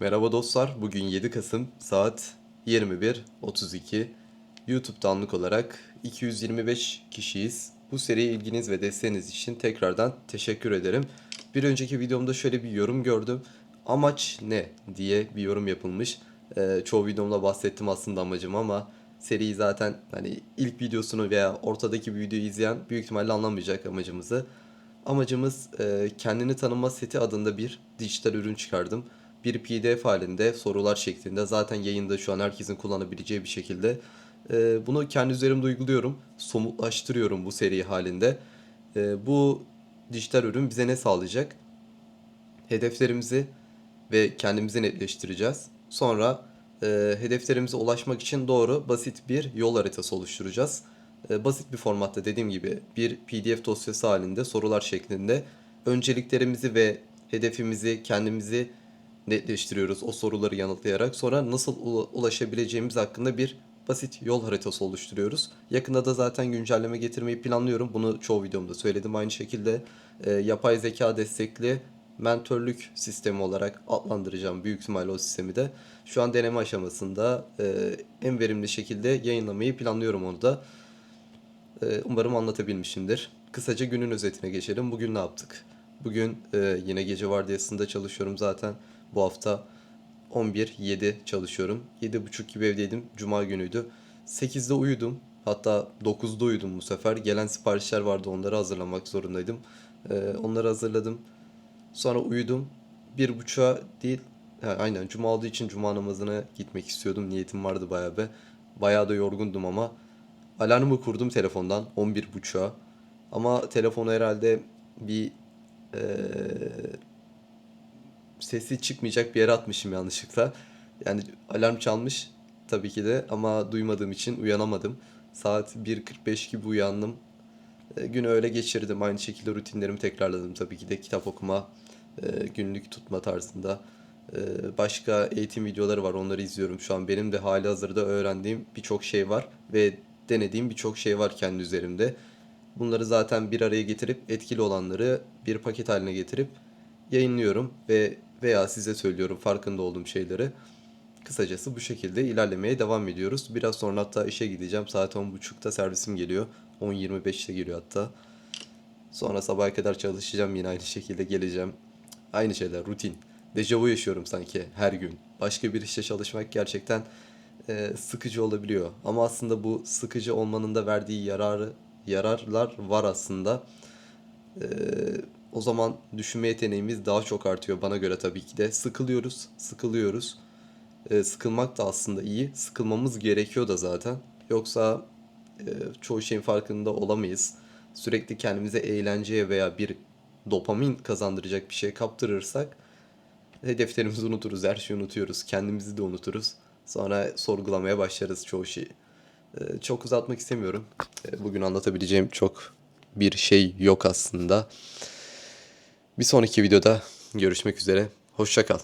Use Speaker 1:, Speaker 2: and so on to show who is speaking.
Speaker 1: Merhaba dostlar. Bugün 7 Kasım saat 21.32. YouTube'da anlık olarak 225 kişiyiz. Bu seriye ilginiz ve desteğiniz için tekrardan teşekkür ederim. Bir önceki videomda şöyle bir yorum gördüm. Amaç ne diye bir yorum yapılmış. Ee, çoğu videomda bahsettim aslında amacım ama seriyi zaten hani ilk videosunu veya ortadaki bir videoyu izleyen büyük ihtimalle anlamayacak amacımızı. Amacımız e, kendini tanıma seti adında bir dijital ürün çıkardım. Bir PDF halinde sorular şeklinde zaten yayında şu an herkesin kullanabileceği bir şekilde. e, bunu kendi üzerimde uyguluyorum. Somutlaştırıyorum bu seri halinde. E, bu dijital ürün bize ne sağlayacak? Hedeflerimizi ve kendimizi netleştireceğiz. Sonra e, hedeflerimize ulaşmak için doğru basit bir yol haritası oluşturacağız. E, basit bir formatta dediğim gibi bir PDF dosyası halinde sorular şeklinde önceliklerimizi ve hedefimizi kendimizi netleştiriyoruz o soruları yanıtlayarak. Sonra nasıl ula- ulaşabileceğimiz hakkında bir basit yol haritası oluşturuyoruz. Yakında da zaten güncelleme getirmeyi planlıyorum. Bunu çoğu videomda söyledim. Aynı şekilde e, yapay zeka destekli mentörlük sistemi olarak adlandıracağım büyük ihtimalle o sistemi de. Şu an deneme aşamasında e, en verimli şekilde yayınlamayı planlıyorum onu da. E, umarım anlatabilmişimdir. Kısaca günün özetine geçelim. Bugün ne yaptık? Bugün e, yine gece vardiyasında çalışıyorum zaten. Bu hafta 11-7 çalışıyorum. 7.30 gibi evdeydim. Cuma günüydü. 8'de uyudum. Hatta 9'da uyudum bu sefer. Gelen siparişler vardı onları hazırlamak zorundaydım. E, onları hazırladım. Sonra uyudum. Bir buçuğa değil, ha, aynen cuma olduğu için cuma namazına gitmek istiyordum. Niyetim vardı bayağı be. Bayağı da yorgundum ama alarmı kurdum telefondan 11 buçuğa. Ama telefonu herhalde bir eee, sesi çıkmayacak bir yere atmışım yanlışlıkla. Yani alarm çalmış tabii ki de ama duymadığım için uyanamadım. Saat 1.45 gibi uyandım. E, Günü öyle geçirdim. Aynı şekilde rutinlerimi tekrarladım. Tabii ki de kitap okuma, e, günlük tutma tarzında. E, Başka eğitim videoları var. Onları izliyorum şu an. Benim de hali hazırda öğrendiğim birçok şey var ve denediğim birçok şey var kendi üzerimde. Bunları zaten bir araya getirip etkili olanları bir paket haline getirip yayınlıyorum ve veya size söylüyorum farkında olduğum şeyleri. Kısacası bu şekilde ilerlemeye devam ediyoruz. Biraz sonra hatta işe gideceğim. Saat 10.30'da servisim geliyor. 10.25'te geliyor hatta. Sonra sabaha kadar çalışacağım yine aynı şekilde geleceğim. Aynı şeyler rutin. Dejavu yaşıyorum sanki her gün. Başka bir işte çalışmak gerçekten e, sıkıcı olabiliyor. Ama aslında bu sıkıcı olmanın da verdiği yararı yararlar var aslında. E, o zaman düşünme yeteneğimiz daha çok artıyor bana göre tabii ki de. Sıkılıyoruz, sıkılıyoruz. E, sıkılmak da aslında iyi. Sıkılmamız gerekiyor da zaten. Yoksa e, çoğu şeyin farkında olamayız. Sürekli kendimize eğlenceye veya bir dopamin kazandıracak bir şey kaptırırsak hedeflerimizi unuturuz, her şeyi unutuyoruz. Kendimizi de unuturuz. Sonra sorgulamaya başlarız çoğu şeyi. E, çok uzatmak istemiyorum. E, bugün anlatabileceğim çok bir şey yok aslında. Bir sonraki videoda görüşmek üzere. Hoşça kal.